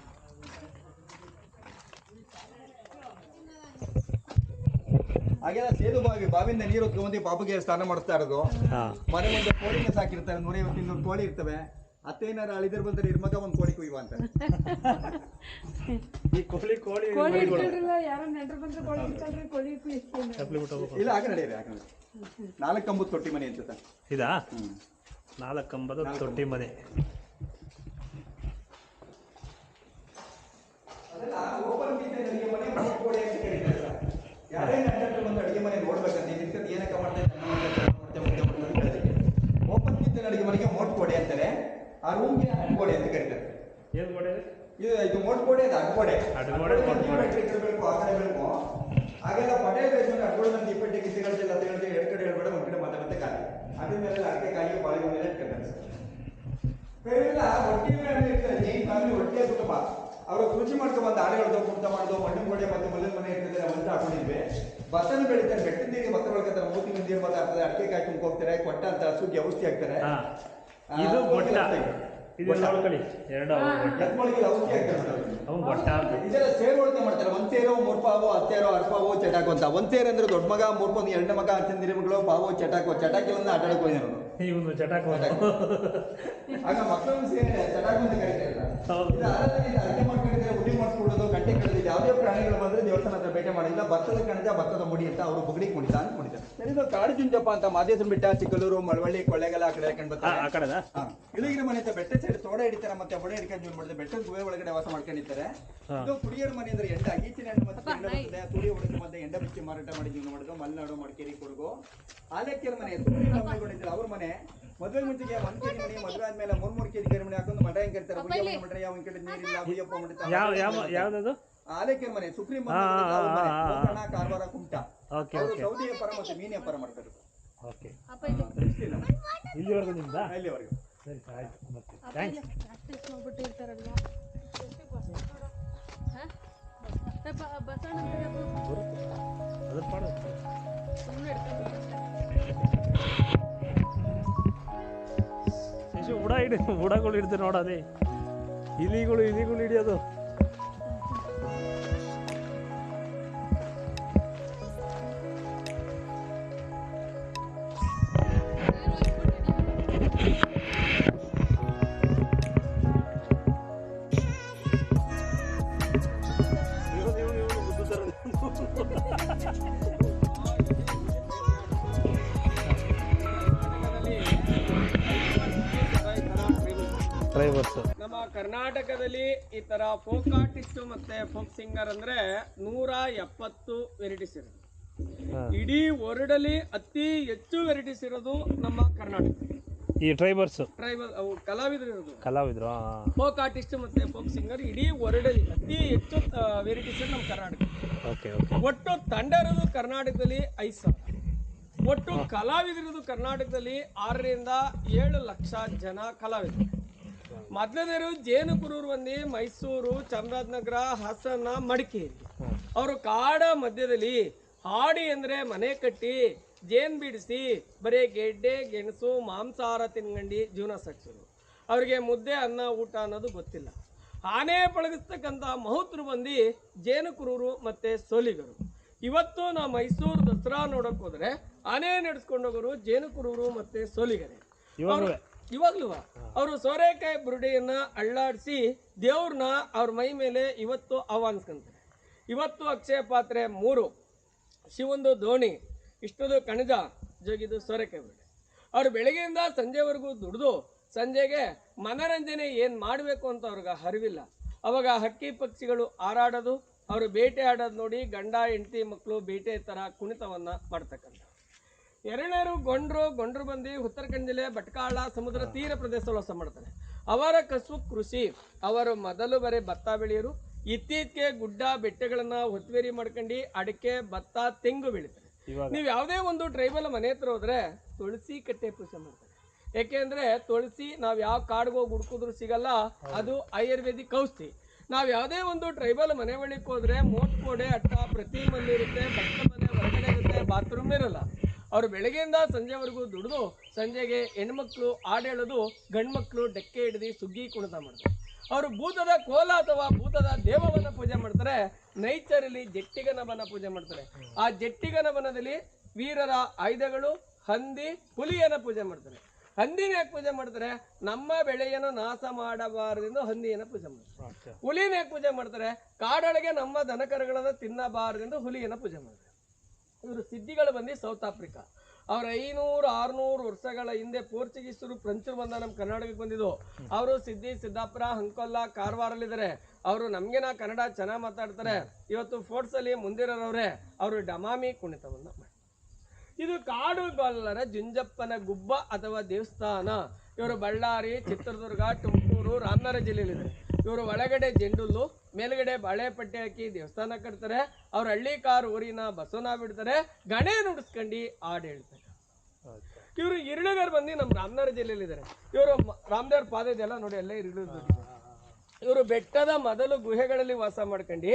ಹಾಗೆಲ್ಲ ಸೇದು ಬಾವಿ ಬಾವಿಯಿಂದ ನೀರು ಹೊತ್ಕೊಂಡ್ಬಂದು ಪಾಪಗೆ ಸ್ನಾನ ಮಾಡಿಸ್ತಾ ಇರೋದು. ಮನೆ ಮುಂದೆ ಕೋಳಿನ ಸಾಕಿರ್ತಾರೆ ನೂರೈವತ್ತು ಇನ್ನೂರು ಕೋಳಿ ಇರ್ತವೆ. ಅತ್ತೇನಾರ ಅಳಿದ್ರೆ ಬಂದ್ರೆ ಇರ್ಮಗ ಒಂದ್ ಕೋಳಿ ಕುಯ್ಯುವ ಅಂತ. ಈ ಕೋಳಿ ಕೋಳಿ ಕೋಳಿ ಯಾರೋ ನೆಂಟ್ರು ಬಂದ್ರೆ ಕೋಳಿ ಕೋಳಿ ಕುಯ್ಸ್ತೀನಿ. ಇಲ್ಲ ಆಗ ನಡೆಯಿರಿ ನಾಲ್ಕು ಕಂಬದ ತೊಟ್ಟಿ ಮನೆ ಅಂತ ಇದಾ? ನಾಲ್ಕು ಕಂಬದ ತೊಟ್ಟಿ ಮನೆ. ಅದೆಲ್ಲ ಓಪನ್ ಕಿಚನ್ ಮನೆ ಅಂತ ಕರೀತಾರೆ. ಯಾರೇ ನೆಂಟರು ಮನೆ ನೋಡ್ಬೇಕಂತ ಇದಕ್ಕೆ ಏನಕ್ಕ ಮಾಡ್ತಾ ಓಪನ್ ಕಿಚನ್ ಅಡಿಗೆ ಮನೆಗೆ ಮೋಟ್ ಕೋಡೆ ಅಂತಾರೆ ಆ ರೂಮ್ಗೆ ಅಡ್ಗೋಡೆ ಅಂತ ಕರೀತಾರೆ ಏನು ಗೋಡೆ ಇದು ಇದು ಮೋಟ್ ಕೋಡೆ ಅದು ಅಡ್ಗೋಡೆ ಅಡ್ಗೋಡೆ, ಮೋಟ್ ಕೋಡೆ. ಬೇಕು ಆ ಕಡೆ ಬೇಕು ಹಾಗೆಲ್ಲ ಪಟೇಲ್ ಬೇಸ್ಮೆಂಟ್ ಅಡ್ಗೋಡೆ ಬಂದು ಇಪ್ಪಟ್ಟೆ ಕಿಸಿಗಳ್ತಿಲ್ಲ ಅಂತ ಹೇಳ್ತೀವಿ ಎರಡು ಕಡೆ ಹೇಳ್ಬೇಡ ಒಂದ್ ಕಡೆ ಮಾತಾಡುತ್ತೆ ಖಾಲಿ ಅದ್ರ ಮೇಲೆ ಅಡಿಕೆ ಕಾಯಿ ಬಾಳೆ ಮೇಲೆ ಇಟ್ಕೊತಾರೆ ಸರ್ ಇವೆಲ್ಲ ಒಟ್ಟಿ ಫ್ಯಾಮಿಲಿ ಇರ್ತಾರೆ ಜೈನ್ ಫ್ಯಾಮಿಲಿ ಒಟ್ಟೆ ಕುಟುಂಬ ಅವರು ಕೃಷಿ ಮಾಡ್ಕೊಂಡು ಬಂದು ಆಡುಗಳದ್ದು ಕುಂತ ಮಾಡೋದು ಮಣ್ಣು ಗೋಡೆ ಮತ್ತೆ ಮಲ್ಲಿನ ಮನೆ ಇರ್ತದೆ ಅಂತ ಹಾಕೊಂಡಿದ್ವಿ. ಭತ್ತನ ಬೆಳಿತಾರೆ ಬೆಟ್ಟದ ನೀರಿಗೆ ಭತ್ತ ಬೆಳ್ಕೊತಾರೆ ಮೂತಿ ಮಂದಿ ಭತ್ತ ಆಗ್ತದೆ ಅಡಿಕೆ ಕಾಯಿ ತುಂಬ ಹೋಗ್ತಾರೆ ಕೊಟ್ಟ ಅಂತ ಸುಗ್ಗಿ ಔಷಧಿ ಹಾಕ್ತಾರೆ. ಇದು. ಇದು ನೋಡ್ಕೊಳ್ಳಿ. ಎರಡು ಅವು ಸರ್. ಅವು ಅಂತ ಇದೆಲ್ಲ ಸೇರ್ವಳಿಕೆ ಮಾಡ್ತಾರೆ. ಒಂದ್ ಮೂರ್ಪಾವೋ ಹತ್ತೇರೋ ಅರ್ಪಾವು ಚಟಾಕು ಅಂತ ಒಂದ್ ಅಂದ್ರೆ ದೊಡ್ಡ ಮಗ ಮೂರ್ಪ ಎರಡನೇ ಮಗ ಹತ್ತಿನ ಮಗಳು ಪಾವು ಚಟಾಕೋ ಚಟಾಕಿ ಒಂದು ಆಟ ಆಡಕ್ ಹೋಗಿ ನಾನು. ಇವನು ಚಟಾಕ್ ಆಗ ಮಕ್ಕಳನ್ನು ಸೇರಿ ಚಟಾಕು ಅಂತ ಕರೀತಾರೆ ಹೌದು. ಅಡಿಗೆ ಮಾಡ್ಕೊಂಡಿದ್ರೆ ಹುಡಿ ಮಾಡಿಸ್ಕೊಡೋದು ಕಳೆದು ಯಾವುದೇ ಪ್ರಾಣಿಗಳು ಬಂದ್ರೆ ದೇವಸ್ಥಾನ ಹತ್ರ ಬೇಟೆ ಮಾಡಿಲ್ಲ ಭತ್ತದ ಕಣಜ ಭತ್ತದ ಮುಡಿ ಅಂತ ಅವರು ಬುಗಡಿ ಕುಣಿತ ಅಂತ ಕುಣಿತಾರೆ. ಕಾಡು ಜುಂಜಪ್ಪ ಅಂತ ಮಾದೇಶ್ವರ ಬೆಟ್ಟ ಚಿಕ್ಕಲೂರು ಮಳವಳ್ಳಿ ಕೊಳ್ಳೆಗಲ ಆ ಕಡೆ ಹಾಕೊಂಡು ಆ ಕಡೆದಾ ಹಾ. ಇಳಿಗಿರಿ ಮನೆ ಅಂತ ಬೆಟ್ಟ ಸೈಡ್ ತೋಡ ಹಿಡಿತಾರೆ ಮತ್ತೆ ಹೊಡೆ ಹಿಡ್ಕೊಂಡು ಜೂನ್ ಮಾಡಿದ್ರೆ ಬೆಟ್ಟದ ಗುಹೆ ಒಳಗಡೆ ವಾಸ ಮಾಡ್ಕೊಂಡಿರ್ತಾರೆ. ಇದು ಕುಡಿಯೋರ್ ಮನೆ ಅಂದ್ರೆ ಎಂಡ. ಈಚಿನ ಹೆಣ್ಣು ಮತ್ತೆ ಎಂಡ ಬರ್ತದೆ ಹೊಡೆದು ಮತ್ತೆ ಎಂಡ ಬಿಚ್ಚಿ ಮಾರಾಟ ಮಾಡಿ ಜೀವನ ಮಾಡಿದ್ರು. ಮಲೆನಾಡು ಮಡಿಕೇರಿ ಕೊಡಗು. ಆಲಕ್ಕಿಯರ ಮನೆ ಸುಮ್ಮನೆ ಅವ್ರ ಮನೆ. ಮದುವೆ ಮುಂಚೆಗೆ ಒಂದ್ ಕೆಜಿ ಮನೆ ಮದುವೆ ಆದ್ಮೇಲೆ ಮೂರ್ ಮೂರ್ ಕೆಜಿ ಕರಿ ಮನೆ ಹಾಕೊಂಡು ಮಠ ಹೆಂಗ್ ಕರಿತಾರೆ? ಯಾವ ಕಡೆ ಯಾವ ಯಾವ ಆಲಕ್ಕಿಯರ ಮನೆ supreme. Gokarna Karwar Kumta. Okay okay. Saudi ವ್ಯಾಪಾರ ಮತ್ತೆ ಮೀನು ವ್ಯಾಪಾರ ಮಾಡ್ತಾರೆ ಓಕೆ. ಅಪ್ಪ ಇದು ಇಷ್ಟಿಲ್ಲ ಇಲ್ಲಿವರೆಗೂ ನಿಮ್ದಾ? ಇಲ್ಲಿವರೆಗೂ. ಸರಿ ಆಯ್ತು. ಮತ್ತೆ ಥ್ಯಾಂಕ್ಸ್ ಪ್ರಾಕ್ಟೀಸ್ ಮಾಡ್ಬಿಟ್ಟು ಇರ್ತಾರಲ್ವಾ. ಅದ್ರ ಪಾಡು ಶಶಿ ಹಿಡಿ ಉಡಗಳು ಹಿಡಿದು ನೋಡೋದೇ. ಇಲಿಗಳು ಇಲಿಗಳು ಹಿಡಿಯೋದು. ತರ ಫೋಕ್ ಆರ್ಟಿಸ್ಟ್ ಮತ್ತೆ ಫೋಕ್ ಸಿಂಗರ್ ಅಂದ್ರೆ ನೂರ ಎಪ್ಪತ್ತು ವೆರೈಟೀಸ್ ಇರೋದು ಇಡೀ ವರ್ಲ್ಡ್ ಅತಿ ಹೆಚ್ಚು ವೆರೈಟೀಸ್ ಇರೋದು ನಮ್ಮ ಕರ್ನಾಟಕ. ಈ ಟ್ರೈಬರ್ಸ್ ಟ್ರೈಬಲ್ ಅವು ಕಲಾವಿದರು ಇರೋದು. ಕಲಾವಿದ್ರು ಫೋಕ್ ಆರ್ಟಿಸ್ಟ್ ಮತ್ತೆ ಫೋಕ್ ಸಿಂಗರ್ ಇಡೀ ವರ್ಲ್ಡ್ ಅತಿ ಹೆಚ್ಚು ವೆರೈಟೀಸ್ ನಮ್ಮ ಕರ್ನಾಟಕ. ಓಕೆ ಓಕೆ ಒಟ್ಟು ತಂಡ ಇರೋದು ಕರ್ನಾಟಕದಲ್ಲಿ ಐದು ಸಾವಿರ. ಒಟ್ಟು ಕಲಾವಿದರಿರೋದು ಕರ್ನಾಟಕದಲ್ಲಿ ಆರರಿಂದ ಏಳು ಲಕ್ಷ ಜನ ಕಲಾವಿದರು. ಮೊದಲನೇರು ಜೇನುಕುರೂರು ಬಂದು ಮೈಸೂರು ಚಾಮರಾಜನಗರ ಹಾಸನ ಮಡಿಕೇರಿ. ಅವರು ಕಾಡ ಮಧ್ಯದಲ್ಲಿ ಹಾಡಿ ಅಂದ್ರೆ ಮನೆ ಕಟ್ಟಿ ಜೇನ್ ಬಿಡಿಸಿ ಬರೀ ಗೆಡ್ಡೆ ಗೆಣಸು ಮಾಂಸಾಹಾರ ತಿನ್ಕಂಡು ಜೀವನ ಸಾಗಿಸೋರು ಅವರಿಗೆ ಮುದ್ದೆ ಅನ್ನ ಊಟ ಅನ್ನೋದು ಗೊತ್ತಿಲ್ಲ. ಆನೆ ಪಳಗಿಸ್ತಕ್ಕಂಥ ಬಂದಿ ಬಂದು ಜೇನುಕುರೂರು ಮತ್ತೆ ಸೋಲಿಗರು. ಇವತ್ತು ನಾವು ಮೈಸೂರು ದಸರಾ ನೋಡಕ್ ಹೋದ್ರೆ ಆನೆ ನಡೆಸ್ಕೊಂಡು ಹೋಗೋರು ಜೇನುಕುರೂರು ಮತ್ತೆ ಸೋಲಿಗರೆ. ಇವಾಗ್ಲೂ ಅವರು ಸೋರೆಕಾಯಿ ಬುರುಡೆಯನ್ನ ಅಳ್ಳಾಡಿಸಿ ದೇವ್ರನ್ನ ಅವ್ರ ಮೈ ಮೇಲೆ ಇವತ್ತು ಆಹ್ವಾನಿಸ್ಕೊಂತಾರೆ. ಇವತ್ತು ಅಕ್ಷಯ ಪಾತ್ರೆ ಮೂರು. ಶಿವಂದು ದೋಣಿ ಇಷ್ಟದು ಕಣಜ ಜೋಗಿದು ಸೋರೆಕಾಯಿ ಬುರುಡೆ. ಅವ್ರು ಬೆಳಗ್ಗೆಯಿಂದ ಸಂಜೆವರೆಗೂ ದುಡಿದು ಸಂಜೆಗೆ ಮನರಂಜನೆ ಏನು ಮಾಡಬೇಕು ಅಂತ ಅವ್ರಿಗೆ ಅರಿವಿಲ್ಲ. ಅವಾಗ ಹಕ್ಕಿ ಪಕ್ಷಿಗಳು ಹಾರಾಡೋದು ಅವರು ಬೇಟೆ ಆಡೋದು ನೋಡಿ ಗಂಡ ಹೆಂಡತಿ ಮಕ್ಕಳು ಬೇಟೆ ಥರ ಕುಣಿತವನ್ನು ಮಾಡ್ತಕ್ಕಂಥ ಎರಡನೇರು ಗೊಂಡ್ರು ಗೊಂಡ್ರು ಬಂದು ಉತ್ತರ ಕನ್ನಡ ಜಿಲ್ಲೆ ಭಟ್ಕಾಳ ಸಮುದ್ರ ತೀರ ಪ್ರದೇಶದಲ್ಲಿ ವಾಸ ಮಾಡ್ತಾರೆ. ಅವರ ಕಸು ಕೃಷಿ ಅವರು ಮೊದಲು ಬರೀ ಭತ್ತ ಬೆಳೆಯರು ಇತ್ತೀಚೆಗೆ ಗುಡ್ಡ ಬೆಟ್ಟಗಳನ್ನು ಒತ್ತುವರಿ ಮಾಡ್ಕೊಂಡು ಅಡಿಕೆ ಭತ್ತ ತೆಂಗು ಬೆಳೀತಾರೆ. ನೀವು ಯಾವುದೇ ಒಂದು ಟ್ರೈಬಲ್ ಮನೆ ಹತ್ರ ಹೋದ್ರೆ ತುಳಸಿ ಕಟ್ಟೆ ಪೂಜೆ ಮಾಡ್ತಾರೆ. ಯಾಕೆಂದ್ರೆ ತುಳಸಿ ನಾವು ಯಾವ ಕಾಡ್ಗೆ ಹೋಗಿ ಹುಡ್ಕಿದ್ರು ಸಿಗಲ್ಲ ಅದು ಆಯುರ್ವೇದಿಕ್ ಔಷಧಿ. ನಾವು ಯಾವುದೇ ಒಂದು ಟ್ರೈಬಲ್ ಮನೆ ಒಳಗೆ ಹೋದ್ರೆ ಮೋಟ್ ಕೋಡೆ ಅಟ್ಟ ಪ್ರತಿ ಮನೆ ಇರುತ್ತೆ ಭತ್ತ ಮನೆ ಹೊರಗಡೆ ಇರುತ್ತೆ ಬಾತ್ರೂಮ್ ಇರಲ್ಲ. ಅವ್ರು ಬೆಳಗ್ಗೆಯಿಂದ ಸಂಜೆವರೆಗೂ ದುಡಿದು ಸಂಜೆಗೆ ಹೆಣ್ಮಕ್ಳು ಹಾಡೇಳೋದು ಗಂಡ್ಮಕ್ಳು ಡೆಕ್ಕೆ ಹಿಡಿದು ಸುಗ್ಗಿ ಕುಣಿತ ಮಾಡ್ತಾರೆ. ಅವರು ಭೂತದ ಕೋಲ ಅಥವಾ ಭೂತದ ದೇವವನ್ನ ಪೂಜೆ ಮಾಡ್ತಾರೆ ನೈಚರಲ್ಲಿ ಜಟ್ಟಿಗನವನ್ನ ಪೂಜೆ ಮಾಡ್ತಾರೆ. ಆ ಜಟ್ಟಿಗನವನದಲ್ಲಿ ವೀರರ ಆಯುಧಗಳು ಹಂದಿ ಹುಲಿಯನ್ನ ಪೂಜೆ ಮಾಡ್ತಾರೆ. ಹಂದಿನ ಯಾಕೆ ಪೂಜೆ ಮಾಡ್ತಾರೆ? ನಮ್ಮ ಬೆಳೆಯನ್ನು ನಾಶ ಮಾಡಬಾರದೆಂದು ಹಂದಿಯನ್ನ ಪೂಜೆ ಮಾಡ್ತಾರೆ. ಹುಲಿನ ಯಾಕೆ ಪೂಜೆ ಮಾಡ್ತಾರೆ? ಕಾಡೊಳಗೆ ನಮ್ಮ ದನಕರುಗಳನ್ನು ತಿನ್ನಬಾರದೆಂದು ಹುಲಿಯನ್ನ ಪೂಜೆ ಮಾಡ್ತಾರೆ. ಇವರು ಸಿದ್ಧಿಗಳು ಬಂದು ಸೌತ್ ಆಫ್ರಿಕಾ. ಅವ್ರ ಐನೂರು, ಆರುನೂರು ವರ್ಷಗಳ ಹಿಂದೆ ಪೋರ್ಚುಗೀಸರು ಫ್ರೆಂಚರು ಬಂದ ನಮ್ಮ ಕರ್ನಾಟಕಕ್ಕೆ ಬಂದಿದ್ದು. ಅವರು ಸಿದ್ಧಿ ಸಿದ್ದಾಪುರ ಹಂಕೊಲ್ಲ ಕಾರವಾರಲ್ಲಿದ್ದಾರೆ. ಅವರು ನಮ್ಗೆನ ಕನ್ನಡ ಚೆನ್ನಾಗಿ ಮಾತಾಡ್ತಾರೆ. ಇವತ್ತು ಫೋರ್ಟ್ಸಲ್ಲಿ ಮುಂದಿರೋರವ್ರೆ, ಅವರು ಡಮಾಮಿ ಕುಣಿತವನ್ನ ಮಾಡಿ ಇದು ಕಾಡುಗೊಲ್ಲರ ಜುಂಜಪ್ಪನ ಗುಬ್ಬ ಅಥವಾ ದೇವಸ್ಥಾನ. ಇವರು ಬಳ್ಳಾರಿ, ಚಿತ್ರದುರ್ಗ, ತುಮಕೂರು, ರಾಮನಗರ ಜಿಲ್ಲೆಯಲ್ಲಿದ್ದಾರೆ. ಇವರು ಒಳಗಡೆ ಜೆಂಡುಲ್ಲು ಮೇಲ್ಗಡೆ ಬಾಳೆಪಟ್ಟೆ ಹಾಕಿ ದೇವಸ್ಥಾನ ಕಟ್ತಾರೆ. ಅವ್ರ ಹಳ್ಳಿ ಕಾರ್ ಊರಿನ ಬಸವನ ಬಿಡ್ತಾರೆ. ಗಣೆ ನುಡಿಸ್ಕೊಂಡು ಹಾಡು ಹೇಳ್ತಾರೆ. ಇವರು ಇರುಳುಗರ್ ಬಂದು ನಮ್ಮ ರಾಮನಗರ ಜಿಲ್ಲೆಯಲ್ಲಿದ್ದಾರೆ. ಇವರು ರಾಮದೇವ್ರ ಪಾದ ಇದೆಲ್ಲ ನೋಡಿ ಎಲ್ಲ ಇರುಳು ಇವರು ಬೆಟ್ಟದ ಮೊದಲು ಗುಹೆಗಳಲ್ಲಿ ವಾಸ ಮಾಡ್ಕೊಂಡು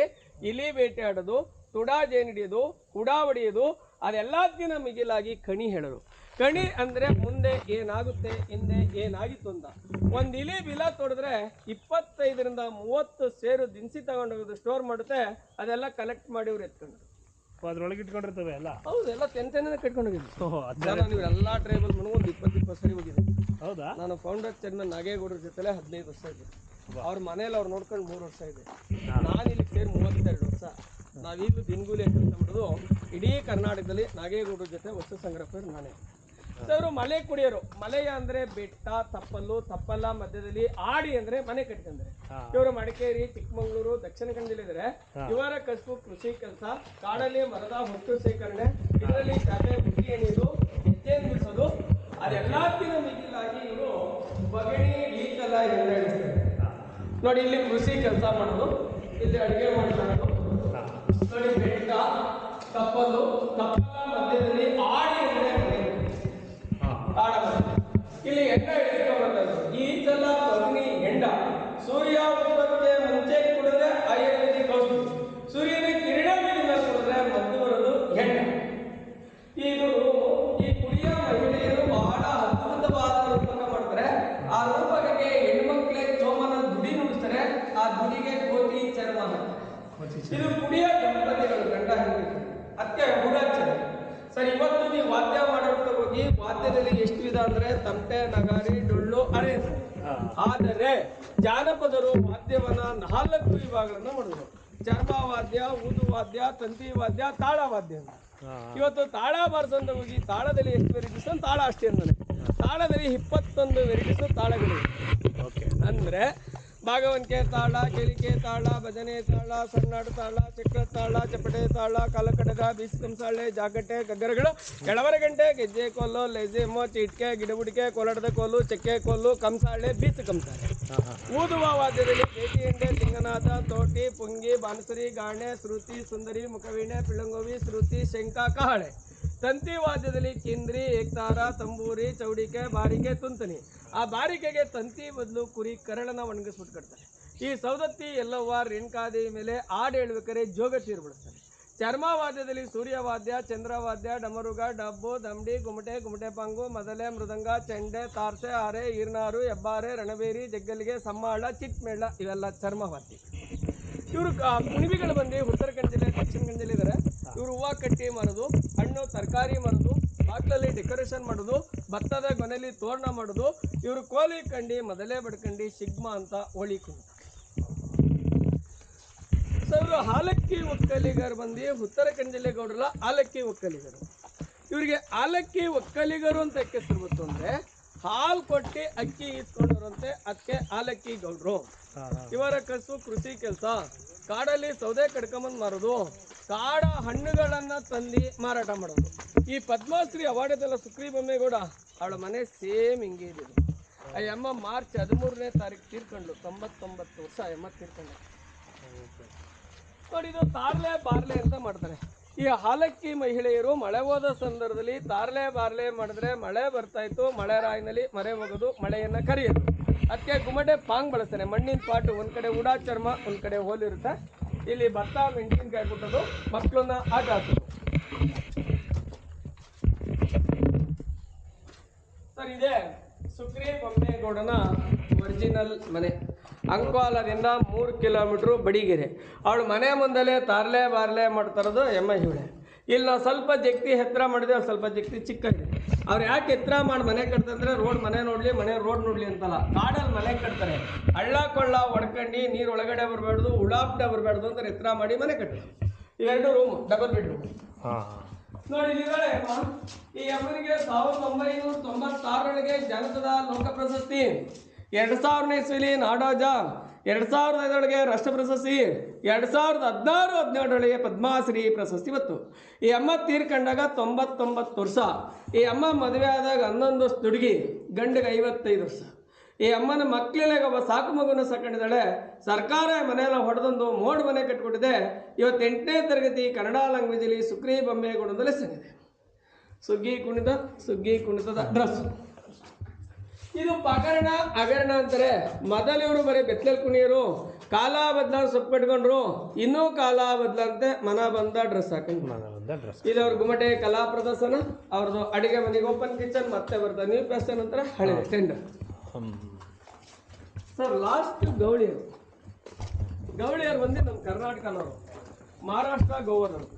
ಇಲಿ ಬೇಟೆ ಆಡೋದು ತುಡಾ ಜೇನು ಹಿಡಿಯೋದು ಹುಡಾ ಹೊಡೆಯೋದು ಅದೆಲ್ಲದಕ್ಕಿಂತ ಮಿಗಿಲಾಗಿ ಕಣಿ ಹೇಳೋರು. ಕಣಿ ಅಂದ್ರೆ ಮುಂದೆ ಏನಾಗುತ್ತೆ ಹಿಂದೆ ಏನಾಗಿತ್ತು ಅಂತ. ಒಂದು ಇಲಿ ಬಿಲ ತೊಡೆದ್ರೆ ಇಪ್ಪತ್ತೈದರಿಂದ ಮೂವತ್ತು ಸೇರು ದಿನಸಿ ತಗೊಂಡೋಗೋದು ಸ್ಟೋರ್ ಮಾಡುತ್ತೆ ಅದೆಲ್ಲ ಕಲೆಕ್ಟ್ ಮಾಡಿ ಇವ್ರು ಎತ್ಕೊಂಡು ಅದ್ರೊಳಗೆ ಇಟ್ಕೊಂಡಿರ್ತವೆ ಎಲ್ಲ? ಹೌದು ಎಲ್ಲ ತೆಂತೆನೇ ಕಟ್ಕೊಂಡೋಗಿದ್ದು ಓಹೋ ಅದ್ ನಾನು ಇವೆಲ್ಲ ಟ್ರೈಬಲ್ ಮನೆ ಒಂದು ಇಪ್ಪತ್ತು ಇಪ್ಪತ್ತು ಸರಿ ಹೋಗಿದೆ ಹೌದಾ? ನಾನು ಫೌಂಡರ್ ಚೇರ್ಮನ್ ನಾಗೇಗೌಡರ ಜೊತೆಲೆ ಹದಿನೈದು ವರ್ಷ ಇದೆ ಅವ್ರ ಮನೇಲಿ ಅವ್ರು ನೋಡ್ಕೊಂಡು ಮೂರು ವರ್ಷ ಇದೆ ನಾನು ಇಲ್ಲಿ ಸೇರಿ ಮೂವತ್ತೆರಡು ವರ್ಷ. ನಾವೀಗಲೂ ದಿನಗೂಲಿ ಕೆಲಸ ಮಾಡೋದು ಇಡೀ ಕರ್ನಾಟಕದಲ್ಲಿ ನಾಗೇಗೌಡರ ಜೊತೆ ವಸ್ತು ಸಂಗ್ರಹ ನಾನೇ. ಸೊ ಅವರು ಮಲೆ ಕುಡಿಯೋರು. ಮಲೆಯ ಅಂದ್ರೆ ಬೆಟ್ಟ ತಪ್ಪಲು ತಪ್ಪಲ ಮಧ್ಯದಲ್ಲಿ ಆಡಿ ಅಂದ್ರೆ ಮನೆ ಕಟ್ಕೊಂಡ್ರೆ. ಹಾ. ಇವರು ಮಡಿಕೇರಿ ಚಿಕ್ಕಮಗಳೂರು ದಕ್ಷಿಣ ಕನ್ನಡ ಜಿಲ್ಲೆ ಇವರ ಕಸಬು ಕೃಷಿ ಕೆಲಸ ಕಾಡಲ್ಲಿ ಮರದ ಹೊಟ್ಟು ಸೇಕರಣೆ ಇದರಲ್ಲಿ ಕತೆ ಬುಟ್ಟಿ ಎಣಿಯೋದು ಹೆಜ್ಜೆ ನಿಲ್ಲಿಸೋದು ಅದೆಲ್ಲಕ್ಕಿಂತ ಮಿಗಿಲಾಗಿ ಇವರು ಬಗಣಿ ಹಿಡಿಸ್ತಾರೆ ನೋಡಿ ಇಲ್ಲಿ ಕೃಷಿ ಕೆಲಸ ಮಾಡೋದು ಇಲ್ಲಿ ಅಡುಗೆ ಮಾಡ್ಕೊಳ್ಳೋದು ನೋಡಿ ಬೆಟ್ಟ ತಪ್ಪಲು ತಪ್ಪಲ ಮಧ್ಯದಲ್ಲಿ ಇಲ್ಲಿ ಎಂಡ ಆದರೆ ಜಾನಪದರು ವಾದ್ಯವನ್ನ ನಾಲ್ಕು ವಿಭಾಗಗಳನ್ನ ಮಾಡಿದ್ರು ಚರ್ಮವಾದ್ಯ ಊದು ವಾದ್ಯ ತಂತಿ ವಾದ್ಯ ತಾಳ ವಾದ್ಯ ಅಂತ ಇವತ್ತು ತಾಳ ಬಾರಿಸಂತ ಹೋಗಿ ತಾಳದಲ್ಲಿ ಎಷ್ಟು ವೆರೈಟೀಸ್ ಅಂತ ತಾಳ ಅಷ್ಟೇ ಅಂದಾನೆ ತಾಳದಲ್ಲಿ ಇಪ್ಪತ್ತೊಂದು ವೆರೈಟೀಸ್ ತಾಳಗಳಿವೆ. ಓಕೆ. ಅಂದ್ರೆ ಭಾಗವನ್ಕೆ ತಾಳ ಕೆಲಿಕೆ ತಾಳ ಭಜನೆ ತಾಳ ಸಣ್ಣಾಡು ತಾಳ ಚಕ್ರ ತಾಳ ಚಪಟೆ ತಾಳ ಕಲಕಡಗ ಬೀಸ್ಕಂಸಾಳೆ ಜಾಗಟೆ ಗಗ್ಗರಗಳು ಕೆಳವರ ಗಂಟೆ ಗೆಜ್ಜೆ ಕೋಲು ಲೆಜೆಮೋ ಚಿಟ್ಕೆ ಗಿಡಬುಡಿಕೆ ಕೋಲಾಟದ ಕೋಲು ಚಕ್ಕೆ ಕೋಲು ಕಂಸಾಳೆ ಬೀಚ್ ಕಂಸಾಳೆ ಊದುವ ವಾದ್ಯದಲ್ಲಿ ಕೇಟಿ ಎಂಡೆ ಸಿಂಗನಾಥ ತೋಟಿ ಪುಂಗಿ ಬಾನಸರಿ ಗಾಣೆ ಶ್ರುತಿ ಸುಂದರಿ ಮುಖವೀಣೆ ಪಿಳಂಗೋವಿ ಶ್ರುತಿ ಶಂಕ ಕಹಳೆ ತಂತಿ ವಾದ್ಯದಲ್ಲಿ ಕಿಂದ್ರಿ, ಏಕ್ತಾರ, ತಂಬೂರಿ, ಚೌಡಿಕೆ, ಬಾರಿಕೆ, ತುಂತನಿ. ಆ ಬಾರಿಕೆಗೆ ತಂತಿ ಬದಲು ಕುರಿ ಕರಳನ ಒಣಗಿಸ್ಬಿಟ್ಟು ಕಟ್ತಾರೆ. ಈ ಸೌದತ್ತಿ ಎಲ್ಲವ್ವ ರೇಣುಕಾದಿ ಮೇಲೆ ಹಾಡು ಹೇಳ್ಬೇಕಾದ್ರೆ ಜೋಗ ತೀರು ಬಿಡಿಸ್ತಾರೆ ಚರ್ಮವಾದ್ಯದಲ್ಲಿ ಸೂರ್ಯವಾದ್ಯ, ಚಂದ್ರವಾದ್ಯ, ಡಮರುಗ, ಡಬ್ಬು, ದಂಡಿ ಗುಮಟೆ ಗುಮಟೆ ಪಂಗು, ಮದಲೆ ಮೃದಂಗ, ಚೆಂಡೆ, ತಾರ್ಸೆ, ಆರೆ, ಈರ್ನಾರು, ಹೆಬ್ಬಾರೆ, ರಣಬೇರಿ ಜಗ್ಗಲಿಗೆ ಸಮ್ಮಾಳ, ಚಿಟ್ಮೇಳ ಇವೆಲ್ಲ ಚರ್ಮವಾದ್ಯ. ಇವರು ಕುಣಿಬಿಗಳು ಬಂದು ಉತ್ತರ ಕನ್ನಡ ಜಿಲ್ಲೆ, ದಕ್ಷಿಣ ಕನ್ನಡ ಜಿಲ್ಲೆ ಇದ್ದಾರೆ ಇವರು ಹೂವು ಕಟ್ಟಿ ಮಾರೋದು ಹಣ್ಣು ತರಕಾರಿ ಮಾರೋದು ಬಾಕ್ಲಲ್ಲಿ ಡೆಕೋರೇಷನ್ ಮಾಡೋದು ಭತ್ತದ ಗೊನೆಯಲ್ಲಿ ತೋರಣ ಮಾಡೋದು ಇವರು ಕೋಲಿ ಕಂಡಿ ಮೊದಲೇ ಬಡ್ಕಂಡು ಸಿಗ್ಮಾ ಅಂತ ಹೋಳಿ ಕುಂಟ ಸೊ ಇವರು ಹಾಲಕ್ಕಿ ಒಕ್ಕಲಿಗರು ಬಂದು ಉತ್ತರ ಕನ್ನಡ ಜಿಲ್ಲೆ ಗೌಡರ ಆಲಕ್ಕಿ ಒಕ್ಕಲಿಗರು. ಇವರಿಗೆ ಆಲಕ್ಕಿ ಒಕ್ಕಲಿಗರು ಅಂತ ಹೆಸರು ಬಂತು ಅಂದ್ರೆ ಹಾಲು ಕೊಟ್ಟು ಅಕ್ಕಿ ಇಸ್ಕೊಂಡವ್ರಂತೆ ಅದಕ್ಕೆ ಹಾಲಕ್ಕಿ ಗೌಡ್ರು. ಇವರ ಕಸು ಕೃಷಿ ಕೆಲಸ. ಕಾಡಲ್ಲಿ ಸೌದೆ ಕಡ್ಕೊಂಬಂದು ಮಾರೋದು, ಕಾಡ ಹಣ್ಣುಗಳನ್ನು ತಂದು ಮಾರಾಟ ಮಾಡೋದು. ಈ ಪದ್ಮಶ್ರೀ ಅವಾರ್ಡದಲ್ಲ ಸುಕ್ರಿ ಬೊಮ್ಮೇಗೌಡ, ಅವಳ ಮನೆ ಸೇಮ್ ಹಿಂಗೆ ಇದೆ. ಆ ಮಾರ್ಚ್ ಹದಿಮೂರನೇ ತಾರೀಕು ತೀರ್ಕೊಂಡ್ಲು, ತೊಂಬತ್ತೊಂಬತ್ತು ವರ್ಷ ಅಮ್ಮ ತೀರ್ಕೊಂಡು ನೋಡಿ, ಇದು ತಾರ್ಲೆ ಬಾರ್ಲೆ ಅಂತ ಮಾಡ್ತಾರೆ. ಈ ಹಾಲಕ್ಕಿ ಮಹಿಳೆಯರು ಮಳೆ ಹೋದ ಸಂದರ್ಭದಲ್ಲಿ ತಾರ್ಲೆ ಬಾರ್ಲೆ ಮಾಡಿದ್ರೆ ಮಳೆ ಬರ್ತಾಯಿತ್ತು ಮಳೆ ರಾಯಿನಲ್ಲಿ ಮರೆ ಹೋಗೋದು, ಮಳೆಯನ್ನ ಕರೆಯೋದು. ಅದಕ್ಕೆ ಗುಮಟೆ ಪಾಂಗ್ ಬಳಸ್ತಾನೆ. ಮಣ್ಣಿನ ಪಾಟು, ಒಂದ್ ಕಡೆ ಉಡಾ ಚರ್ಮ, ಒಂದ್ ಕಡೆ ಹೋಲಿರುತ್ತೆ ಇಲ್ಲಿ ಭತ್ತ ಮೆಣಸಿನ್ಕಾಯಿ ಕೊಟ್ಟದು ಮಕ್ಕಳನ್ನ ಆಟ ಆಡ್ಸೋದು. ಸರ್, ಇದೆ ಸುಕ್ರಿ ಬೊಮ್ಮೇಗೌಡನ ಒರಿಜಿನಲ್ ಮನೆ. ಅಂಕೋಲದಿಂದ ಮೂರು ಕಿಲೋಮೀಟ್ರು ಬಡಿಗೆರೆ. ಅವಳು ಮನೆ ಮುಂದಲೇ ತಾರ್ಲೆ ಬಾರ್ಲೆ ಮಾಡ್ತಾರದು ಎಮ್ಮ ಇವಳೆ ಇಲ್ಲಿ ನಾವು ಸ್ವಲ್ಪ ಜಗ್ತಿ ಎತ್ತರ ಮಾಡಿದ್ರೆ ಸ್ವಲ್ಪ ಜಗ್ತಿ ಚಿಕ್ಕ ಅವ್ರು ಯಾಕೆ ಎತ್ತರ ಮಾಡಿ ಮನೆ ಕಟ್ತಂದ್ರೆ ರೋಡ್ ಮನೆ ನೋಡಲಿ ಮನೆ ರೋಡ್ ನೋಡಲಿ ಅಂತಲ್ಲ. ಕಾಡಲ್ಲಿ ಮನೆ ಕಟ್ತಾರೆ. ಹಳ್ಳ ಕೊಳ್ಳ ಒಡ್ಕಂಡು ನೀರು ಒಳಗಡೆ ಬರಬಾರ್ದು ಉಳಾಪ್ಟ ಬರಬಾರ್ದು ಅಂತ ಎತ್ತರ ಮಾಡಿ ಮನೆ ಕಟ್ಟಿದ್ರು ಇವೆರಡು ರೂಮ್ ಡಬಲ್ ಬೆಡ್ರೂಮ್ ನೋಡಿ ಈ ಅಮ್ಮನಿಗೆ ಸಾವಿರದ ಒಂಬೈನೂರ ತೊಂಬತ್ತಾರರೊಳಗೆ ಜನಪದ ಲೋಕ ಪ್ರಶಸ್ತಿ. ಎರಡ್ ಸಾವಿರನೇ ಇಸ್ವಿಲಿ ನಾಡೋಜ ಎರಡು ಸಾವಿರದ ಐದರೊಳಗೆ ರಾಷ್ಟ್ರ ಪ್ರಶಸ್ತಿ, ಎರಡು ಸಾವಿರದ ಹದಿನಾರು ಹದಿನೇಳರೊಳಗೆ ಪದ್ಮಾಶ್ರೀ ಪ್ರಶಸ್ತಿ ಬಂತು. ಈ ಅಮ್ಮ ತೀರ್ಕೊಂಡಾಗ ತೊಂಬತ್ತೊಂಬತ್ತು ವರ್ಷ, ಈ ಅಮ್ಮ ಮದುವೆ ಆದಾಗ ಹನ್ನೊಂದು ವರ್ಷ ದುಡುಗಿ, ಗಂಡಿಗೆ ಐವತ್ತೈದು ವರ್ಷ. ಈ ಅಮ್ಮನ ಮಕ್ಕಳಿಗೆ ಒಬ್ಬ ಸಾಕು ಮಗುನ ಸಾಕೊಂಡಿದ್ದಾಳೆ. ಸರ್ಕಾರ ಮನೆಯೆಲ್ಲ ಹೊಡೆದೊಂದು ಮೋಡ್ ಮನೆ ಕಟ್ಕೊಟ್ಟಿದೆ ಇವತ್ತು ಎಂಟನೇ ತರಗತಿ ಕನ್ನಡ ಲ್ಯಾಂಗ್ವೇಜಲ್ಲಿ ಸುಕ್ರಿ ಬೊಂಬೆ ಗುಣದಲ್ಲಿ ಇದೆ. ಸುಗ್ಗಿ ಕುಣಿತ ಸುಗ್ಗಿ ಕುಣಿತದ ಡ್ರೆಸ್ ಇದು ಪಕರಣ ಹಗರಣ ಅಂತಾರೆ. ಮೊದಲು ಇವರು ಬರೀ ಬೆತ್ತಲ್ ಕುಣಿಯರು ಕಾಲ ಬದಲ ಸೊಪ್ಪು ಕಟ್ಕೊಂಡ್ರು ಇನ್ನೂ ಕಾಲ ಬದಲಂತೆ ಮನ ಬಂದ ಡ್ರೆಸ್ ಹಾಕೊಂಡು ಮನ ಬಂದ ಡ್ರೆಸ್. ಇದು ಅವ್ರ ಗುಮ್ಮಟೆ ಕಲಾ ಪ್ರದರ್ಶನ ಅವ್ರದ್ದು ಅಡಿಗೆ ಮನೆಗೆ ಓಪನ್ ಕಿಚನ್ ಮತ್ತೆ ಬರ್ತಾರೆ ನ್ಯೂ ಪ್ರಶ್ನೆ ನಂತರ ಹಳೆ ಟೆಂಡರ್ ಸರ್ ಲಾಸ್ಟ್ ಗೌಳಿಯರು. ಗೌಳಿಯರು ಬಂದು ನಮ್ಮ ಕರ್ನಾಟಕನವರು. ಮಹಾರಾಷ್ಟ್ರ ಗೋವರ್ನರು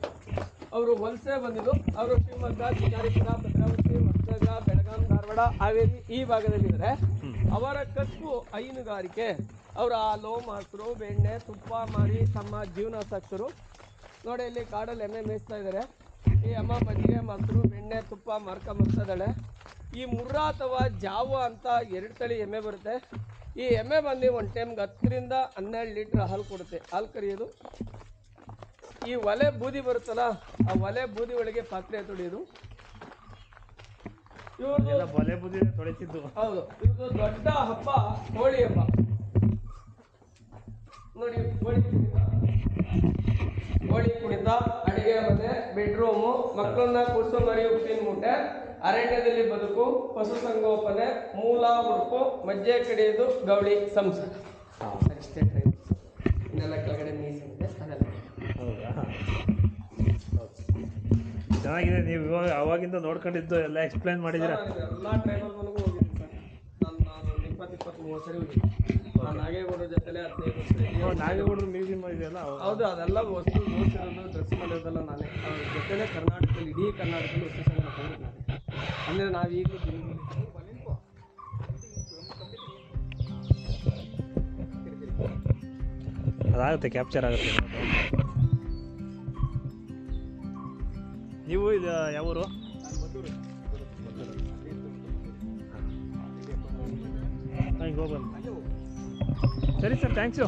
ಅವರು ವಲಸೆ ಬಂದಿದ್ದು ಅವರು ಶಿವಮೊಗ್ಗ ಶಿಕಾರಿಪುರ ಭದ್ರಾವತಿ ಹೊಸನಗರ ಬೆಳಗಾಂ ಧಾರವಾಡ ಹಾವೇರಿ ಈ ಭಾಗದಲ್ಲಿದ್ದಾರೆ. ಅವರ ಕಸುಬು ಹೈನುಗಾರಿಕೆ, ಅವರು ಹಾಲು ಮೊಸರು, ಬೆಣ್ಣೆ, ತುಪ್ಪ ಮಾಡಿ ತಮ್ಮ ಜೀವನ ಸಾಕ್ತರು ನೋಡಿ, ಇಲ್ಲಿ ಕಾಡಲ್ಲಿ ಎಮ್ಮೆ ಮೇಯಿಸ್ತಾ ಇದ್ದಾರೆ. ಈ ಅಮ್ಮ ಮಜ್ಜಿಗೆ ಮೊಸರು, ಬೆಣ್ಣೆ, ತುಪ್ಪ ಇದ್ದಾಳೆ. ಈ ಮುರ್ರಾ ಅಥವಾ ಜಾವ ಅಂತ ಎರಡು ತಳಿ ಎಮ್ಮೆ ಬರುತ್ತೆ. ಈ ಎಮ್ಮೆ ಬಂದು ಒಂದು ಟೈಮ್ಗೆ ಹತ್ತರಿಂದ ಹನ್ನೆರಡು ಲೀಟ್ರ್ ಹಾಲು ಕೊಡುತ್ತೆ. ಹಾಲು ಕರಿಯೋದು. ಈ ಒಲೆ ಬೂದಿ ಬರುತ್ತಲ್ಲ, ಆ ಒಲೆ ಬೂದಿ ಒಳಗೆ ಪಾತ್ರೆ ತೊಳೆಯೋದು. ಇವ್ರದ್ದು ಎಲ್ಲ ಬಲೆ ತೊಳಿತಿದ್ದು. ಹೌದು. ಇವ್ರದ್ದು ದೊಡ್ಡ ಹಬ್ಬ ಹೋಳಿ ಹಬ್ಬ. ನೋಡಿ ಹೋಳಿ ಕುಣಿತ. ಹೋಳಿ ಕುಡಿತ ಅಡಿಗೆ ಮನೆ ಬೆಡ್ರೂಮು ಮಕ್ಕಳನ್ನ ಕೂರ್ಸೋ ಮರಿ ಉಪ್ಪಿನ ಮೂಟೆ ಅರಣ್ಯದಲ್ಲಿ ಬದುಕು ಪಶುಸಂಗೋಪನೆ ಮೂಲ ಹುಡುಕು ಮಜ್ಜೆ ಕಡಿಯೋದು ಗೌಳಿ ಸಂಸಾರ. ಇನ್ನೆಲ್ಲ ಕೆಳಗಡೆ ಮೀಸಿದೆ ಅದೆಲ್ಲ ಹೌದಾ ಚೆನ್ನಾಗಿದೆ. ನೀವು ಇವಾಗ ಅವಾಗಿಂದ ನೋಡ್ಕೊಂಡಿದ್ದು ಎಲ್ಲ ಎಕ್ಸ್ಪ್ಲೇನ್ ಮಾಡಿದ್ದೀರಾ? ಎಲ್ಲ ಟ್ರೈಬಲ್ ಮನೆಗೂ ಹೋಗಿದ್ದೀನಿ ಸರ್. ನಾನು ಇಪ್ಪತ್ತು ಇಪ್ಪತ್ತು ಮೂವತ್ತು ಸರಿ ಹೋಗಿದ್ದೀನಿ. ನಾನು ನಾಗೇಗೌಡರ ಜೊತೆಲೆ ಹದಿನೈದು ವರ್ಷ ಇವಾಗ ನಾಗೇಗೌಡರು ಮ್ಯೂಸಿಯಂ ಇದೆಯಲ್ಲ? ಅವ- ಹೌದು ಅದೆಲ್ಲ ವಸ್ತು ಓದಿರೋದು ಡ್ರೆಸ್ ಮಾಡಿರೋದೆಲ್ಲ ನಾನೇ. ಅವ್ರ ಜೊತೆಲೇ ಕರ್ನಾಟಕದಲ್ಲಿ ಇಡೀ ಕರ್ನಾಟಕದಲ್ಲಿ ವಸ್ತು ಸಂಗ್ರಹ ನಾನೇ. ಅಂದರೆ ನಾವು ಈಗಲೂ ಅದಾಗುತ್ತೆ ಕ್ಯಾಪ್ಚರ್ ಆಗುತ್ತೆ. ನೀವು ಇದು ಯಾವ ಊರು ಹಿಂಗೆ ಹೋಗ್ಬಂದು. ಸರಿ ಸರ್ ಥ್ಯಾಂಕ್ಸು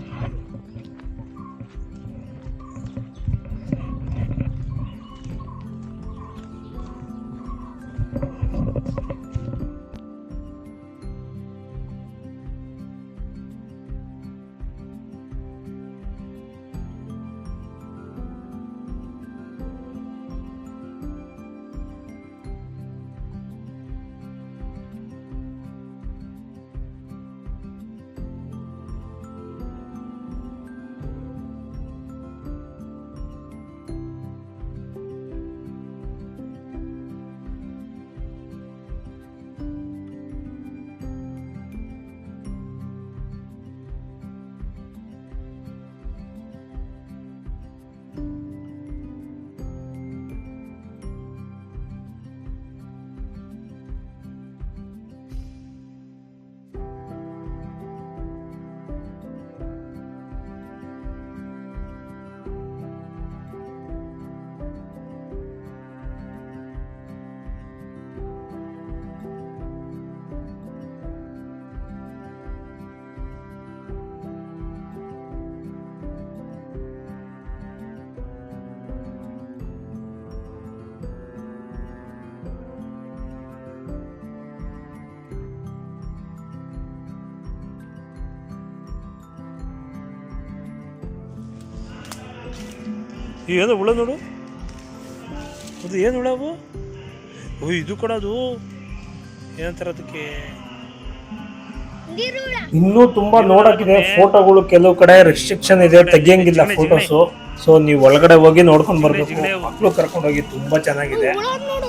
ಏನು ಹುಳ ನೋಡು. ಅದು ಏನು ಹುಳ ಅವು? ಓ ಇದು ಕೂಡ ಅದು. ಏನಂತಾರೆ ಅದಕ್ಕೆ? ಇನ್ನೂ ತುಂಬಾ ನೋಡಕ್ಕಿದೆ. ಫೋಟೋಗಳು ಕೆಲವು ಕಡೆ ರೆಸ್ಟ್ರಿಕ್ಷನ್ ಇದೆ ತೆಗಿಯಂಗಿಲ್ಲ ಫೋಟೋಸು ಸೊ ನೀವು ಒಳಗಡೆ ಹೋಗಿ ನೋಡ್ಕೊಂಡ್ ಬರ್ಬೇಕು. ಮಕ್ಕಳು ಕರ್ಕೊಂಡು ಹೋಗಿ ತುಂಬಾ ಚೆನ್ನಾಗಿದೆ.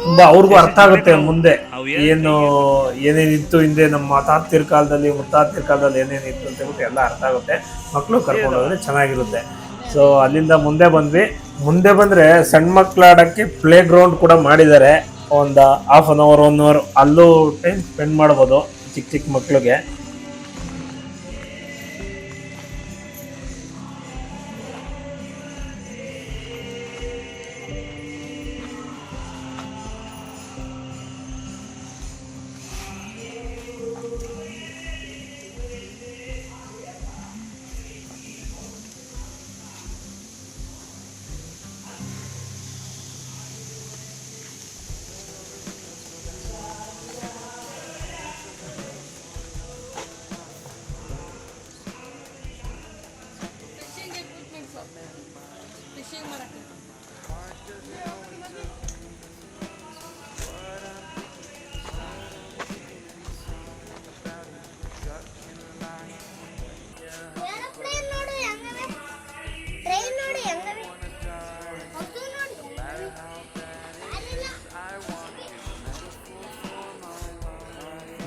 ತುಂಬಾ ಅವ್ರಿಗೂ ಅರ್ಥ ಆಗುತ್ತೆ ಮುಂದೆ. ಏನು ಏನೇನಿತ್ತು ಹಿಂದೆ ನಮ್ಮ ತಾತಿರ ಕಾಲದಲ್ಲಿ ಮುತ್ತಾತಿರ ಕಾಲದಲ್ಲಿ ಏನೇನಿತ್ತು ಅಂತ ಹೇಳ್ಬಿಟ್ಟು ಎಲ್ಲ ಅರ್ಥ ಆಗುತ್ತೆ. ಮಕ್ಕಳು ಕರ್ಕೊಂಡು ಹೋದ್ರೆ ಚೆನ್ನಾಗಿರುತ್ತೆ. ಸೊ ಅಲ್ಲಿಂದ ಮುಂದೆ ಬಂದ್ವಿ. ಮುಂದೆ ಬಂದ್ರೆ ಸಣ್ಣ ಮಕ್ಳು ಆಡಕ್ಕೆ ಪ್ಲೇ ಗ್ರೌಂಡ್ ಕೂಡ ಮಾಡಿದ್ದಾರೆ. ಒಂದು half an hour one hour ಅಲ್ಲೂ ಟೈಮ್ ಸ್ಪೆಂಡ್ ಮಾಡ್ಬೋದು ಚಿಕ್ಕ ಚಿಕ್ಕ ಮಕ್ಳಿಗೆ.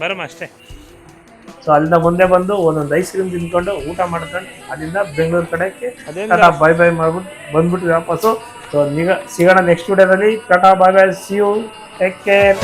ಬರಮ್ಮ ಅಷ್ಟೇ. ಸೊ ಅಲ್ಲಿಂದ ಮುಂದೆ ಬಂದು ಒಂದೊಂದು ಐಸ್ ಕ್ರೀಮ್ ತಿನ್ಕೊಂಡು ಊಟ ಮಾಡ್ಕೊಂಡು ಅಲ್ಲಿಂದ ಬೆಂಗಳೂರು ಕಡೆಗೆ ಬೈ ಬಾಯ್ ಬಾಯ್ ಮಾಡ್ಬಿಟ್ಟು ಬಂದ್ಬಿಟ್ಟು ವಾಪಸ್ಸು. ಸೊ ನೀಗ ಸಿಗೋಣ ನೆಕ್ಸ್ಟ್ ವಿಡಿಯೋದಲ್ಲಿ tata bye bye see you take care.